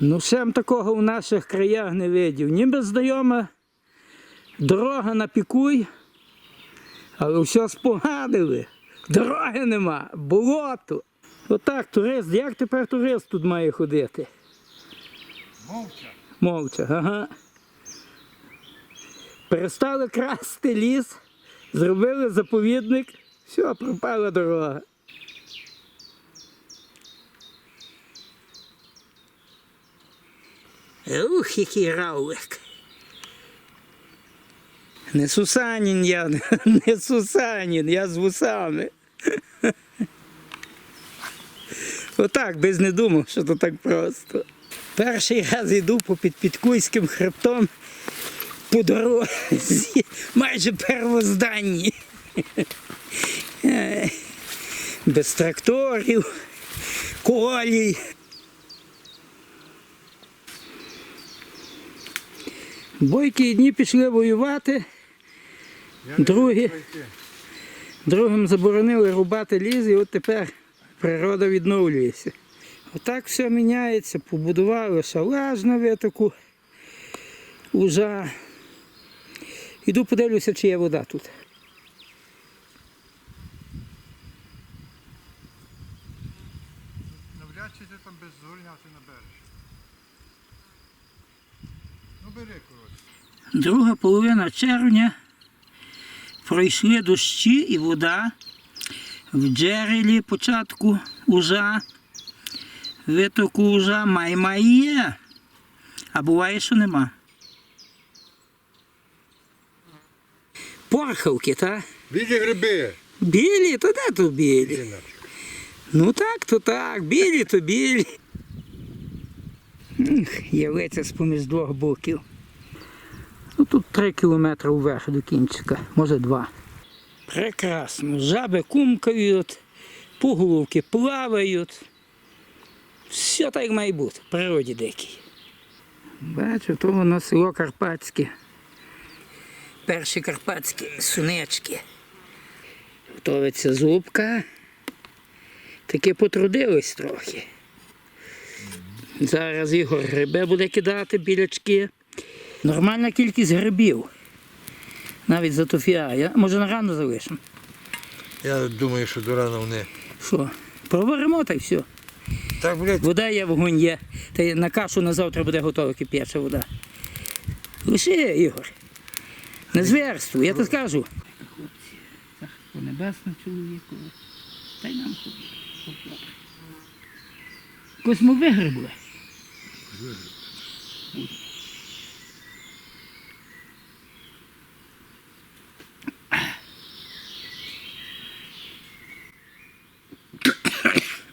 Ну, сам такого в наших краях не видів. Ніби знайома дорога на пікуй, але все спогадили. Дороги нема, болото. Отак, турист, як тепер турист тут має ходити? Мовча. Мовча, ага. Перестали красти ліс, зробили заповідник, все, пропала дорога. Ух, який равлик. Не Сусанін я, не Сусанін, я з вусами. Отак, без не думав, що то так просто. Перший раз йду по підпідкуйським хребтом по дорозі, майже первозданні. Е, Без тракторів, колій. Бойкі дні пішли воювати, другі, другим заборонили рубати ліс, і от тепер природа відновлюється. Отак все міняється, побудували шалаш на витоку ужа. Іду подивлюся, чи є вода тут. Навряд чи ти там без згорняти набереш. Друга половина червня пройшли дощі і вода в джерелі початку ужа, витоку ужа май-май є. А буває, що нема. Порхавки, та? Білі гриби. Білі, то де то білі? Ну так, то так, білі, то білі. Явиться з-поміж двох боків. Ну тут три кілометри вверх до кінчика, може два. Прекрасно. Жаби кумкають, пуголовки плавають. Все так має бути, в природі дикій. Бачу, то воно село Карпатське. Перші карпатські сунечки. Готовиться зубка. Таки потрудились трохи. Зараз Ігор гриби буде кидати білячки. Нормальна кількість грибів. Навіть за тофіа. Я, може на рано залишимо. Я думаю, що до рана вони. Що? Проваримо та й все. Так, блядь, Вода є, вогонь є. Та й на кашу на завтра буде готова кип'яча вода. Лиши, Ігор. Не зверствуй, я то скажу. Хлопці, по небесному чоловіку. Та й нам добре. Якось ми вигребли.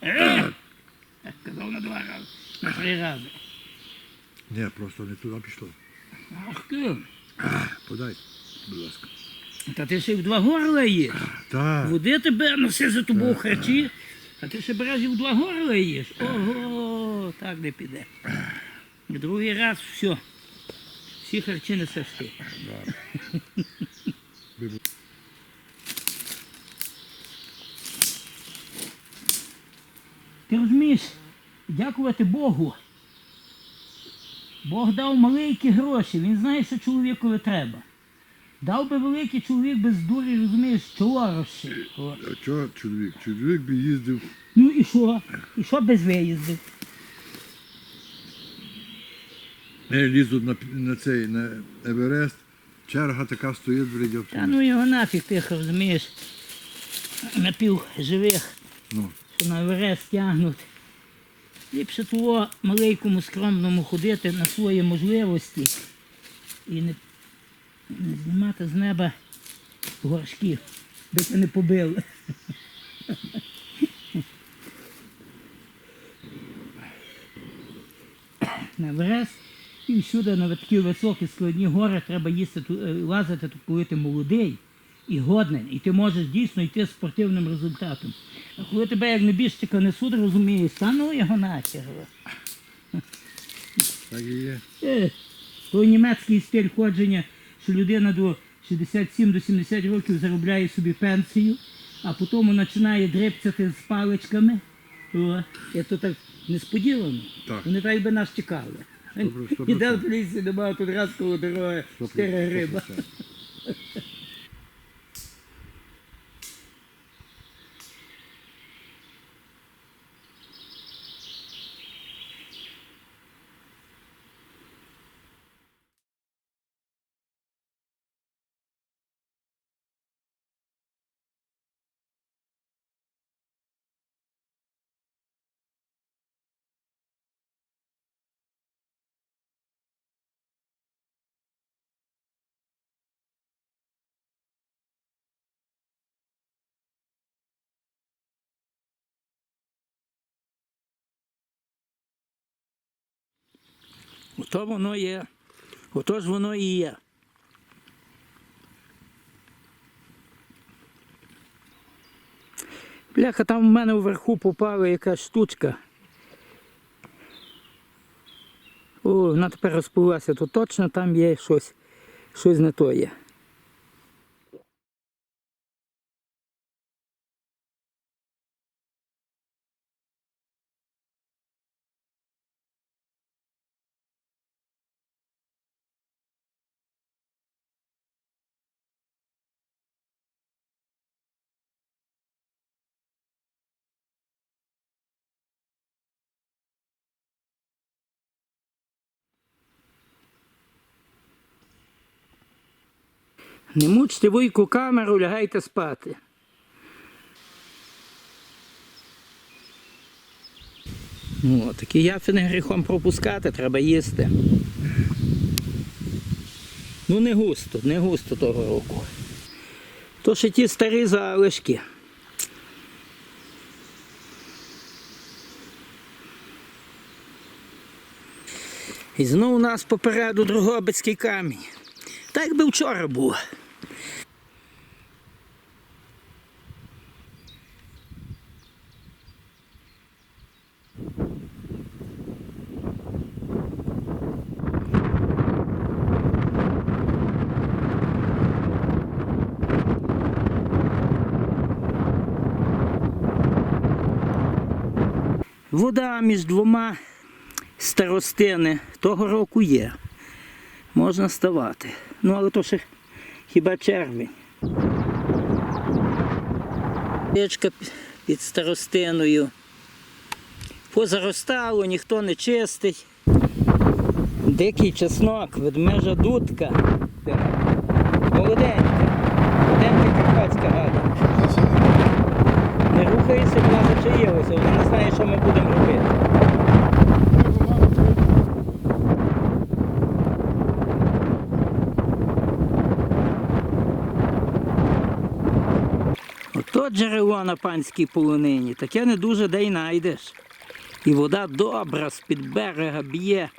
Я сказав на два рази, на три рази. Ні, просто не туди пішло. Ах ти. Подай, будь ласка. Та ти ще й в два горла їш. Так. Води тебе носи за тобою харчі, а ти ще береш і в два горла їш. Ого, так не піде. І Другий раз все. Всі харчі несеш ти. Ти розумієш, дякувати Богу. Бог дав маленькі гроші, він знає, що чоловікові треба. Дав би великий чоловік без дурі, розумієш, чоло розшив. А чого чоловік? Чоловік би їздив. Ну і що? І що без виїзду? Не лізуть на, на цей на Еверест. Черга така стоїть, блядь, Та ну його нафіг тих, розумієш, напівживих, Ну. що на Еверест тягнуть. Ліпше того маленькому скромному ходити на свої можливості і не, не знімати з неба горшків, де ти не побили. На Еверест і всюди на такі високі складні гори треба їсти, е, лазити, коли ти молодий і годний, і ти можеш дійсно йти з спортивним результатом. А коли тебе як небіжчика несуть, розумієш, та ну його нахер. Так і є. Е, той німецький стиль ходження, що людина до 67-70 років заробляє собі пенсію, а потім починає дрипцяти з паличками О, то так несподівано. Так. Вони так би нас чекали. Добре, сто Іде в лісі, немає тут раз коло дороги, чотири гриба. Ото воно є. Ото ж воно і є. Бляха, там в мене вверху попала якась штучка. О, вона тепер розплилася, то точно там є щось, щось не то є. Не мучте вуйку камеру, лягайте спати. Ну, такі яфини гріхом пропускати, треба їсти. Ну не густо, не густо того року. То ще ті старі залишки. І знову у нас попереду Дрогобицький камінь. Так би вчора було. Вода між двома старостини того року є. Можна ставати. Ну, але то ще хіба червень. Річка під старостиною. Позаростало, ніхто не чистить. Дикий чеснок, ведмежа дудка. Молоденька. Молоденька Рухається, вона зачаїлася, вона не знає, що ми будемо робити. Ото джерело на панській полонині, таке не дуже де й найдеш. І вода добра з-під берега б'є.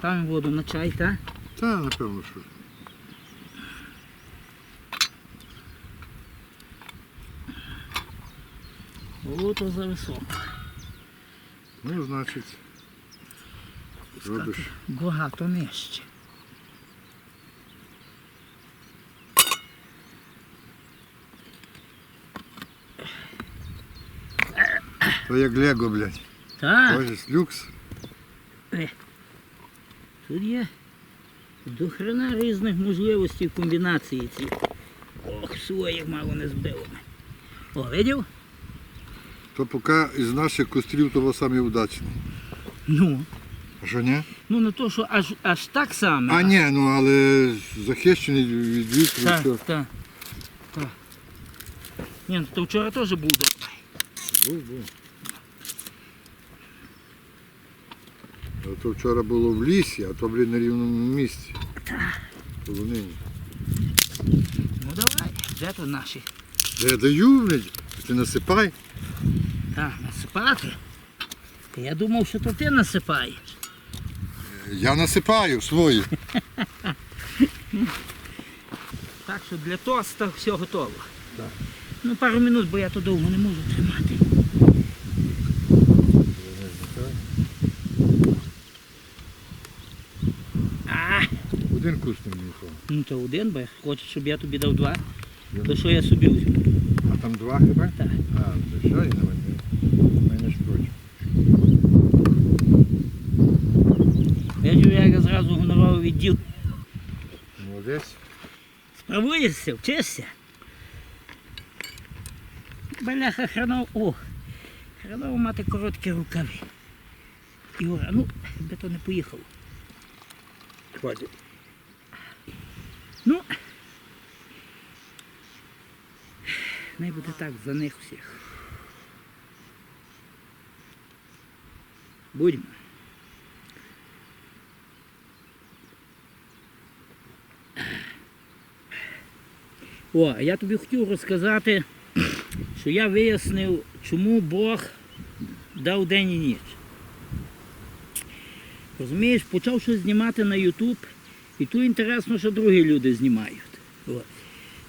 Ставимо воду на чай, так? Та, напевно, що. О, то за високо. Ну, значить, робиш. Багато нижче. То як Лего, блядь. Так, Ось люкс. Тут є до хрена різних можливостей комбінації ці. Ох, своїх мало не збило. О, видів? То поки із наших кострів того самі удачний. Ну. А що ні? Ну не то, що аж, аж так само. А ні, ну але захищений від вітру. Так, все. так. Так. Ні, ну то вчора теж був. Був, був. То вчора було в лісі, а то, блін, на рівному місці. Полонині. Ну давай, де то наші? Та Я даю, блядь, ти насипай. Так, насипати. Та я думав, що то ти насипаєш. Я насипаю свої. Так що для тоста все готово. Так. Ну пару минут, бо я то довго не можу тримати. А, Один куст не їхав. ну то один, бо хочеш, щоб я тобі дав два, то що я собі візьму? А там два хіба? Так. А, то що, і на мене. Мене ж проти. Я ж я зразу гоноровий відділ. Молодець. Справуєшся, вчишся. Баляха хранов. О! Хранов мати короткі рукави. Ігор, а ну, би то не поїхало. Хватить. Ну. Не буде так за них всіх. Будьмо. О, я тобі хотів розказати, що я вияснив, чому Бог дав день і ніч. Розумієш, почав щось знімати на YouTube, і тут інтересно, що другі люди знімають. От.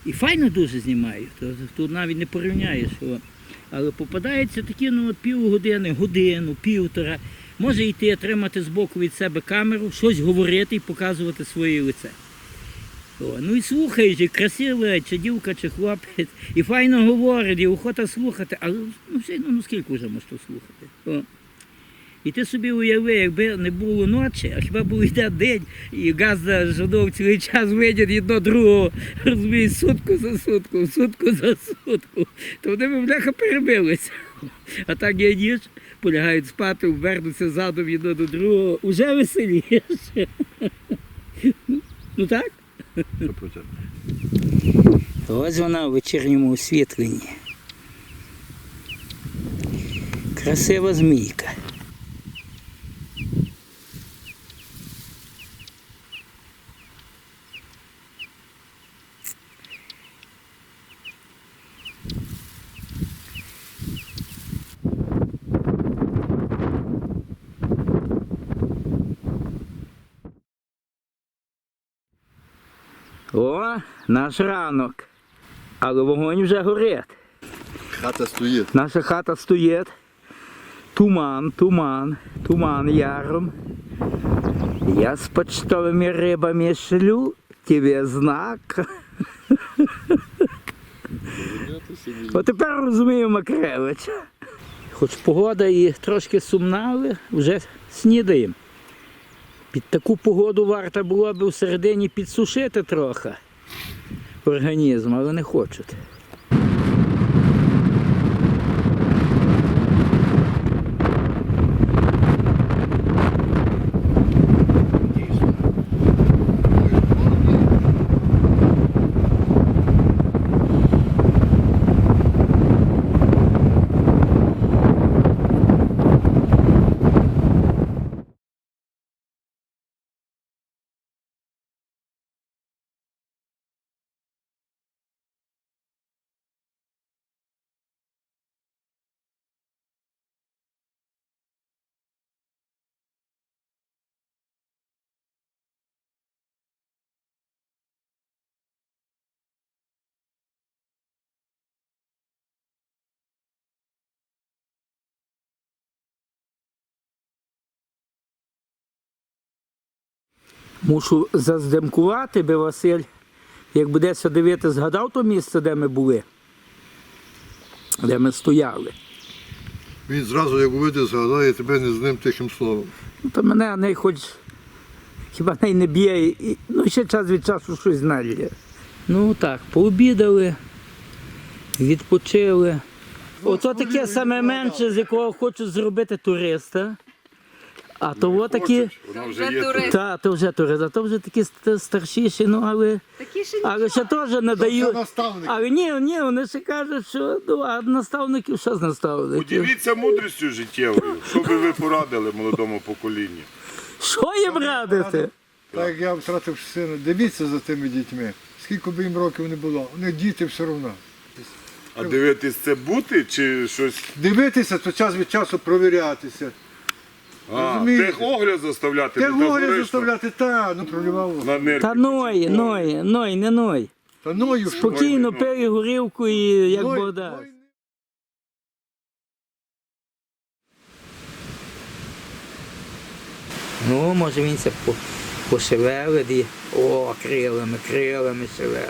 І файно дуже знімають, тут навіть не порівняєш. От. Але попадаються такі ну, от півгодини, годину, півтора. Може йти, тримати збоку від себе камеру, щось говорити і показувати своє лице. О, ну і слухаєш, і красива, чи дівка, чи хлопець, і файно говорить, і охота слухати, але ну, все одно, ну скільки вже то слухати. О. І ти собі уяви, якби не було ночі, а хіба був йде день, і газда жодов цілий час видять одно другого, розумієш, сутку за сутку, сутку за сутку, то вони б бляха перебилися. А так я ніч, полягають спати, вернуться задом одно до другого, уже веселіше. Ну так? 100%. Ось вона у вечірньому освітленні. Красива змійка. О, наш ранок. Але вогонь вже горить. Хата стоїть. Наша хата стоїть. Туман, туман, туман яром. Я з почтовими рибами шлю тебе знак. От тепер розумію Макревича. Хоч погода і трошки сумна, але вже снідаємо. Під таку погоду варто було б у середині підсушити трохи організм, але не хочуть. Мушу заздемкувати, би Василь, як будеться дивити, згадав то місце, де ми були, де ми стояли. Він зразу, як увидить, згадає тебе не з ним тихим словом. Ну, то мене не хоч хіба не, не б'є, і, ну ще час від часу щось знає. Ну так, пообідали, відпочили. Ото таке саме менше, з якого хочуть зробити туриста. А то от такі. Воно вже є турист. Та, то вже турист, а то вже такі ст- старшіші, ну але, Такі ще але ще теж не Це дають. наставник. Але ні, ні, вони ще кажуть, що ну, а наставників що з наставників? Поділіться мудрістю життєвою. Що би ви порадили молодому поколінню? Що їм радити? Так як я втратив сина, дивіться за тими дітьми. Скільки б їм років не було, у них діти все одно. А дивитись це бути чи щось? Дивитися, то час від часу провірятися. А, Розумієте? техогляд заставляти горе категорично заставляти, та, ну проливав. на нерві. Та ной, ной, ной, не ной. Та ною що? Спокійно Ой, ну. пий горілку і як Ной, Бог дасть. Ну, може він це по- пошевелить і о, крилами, крилами шевелить.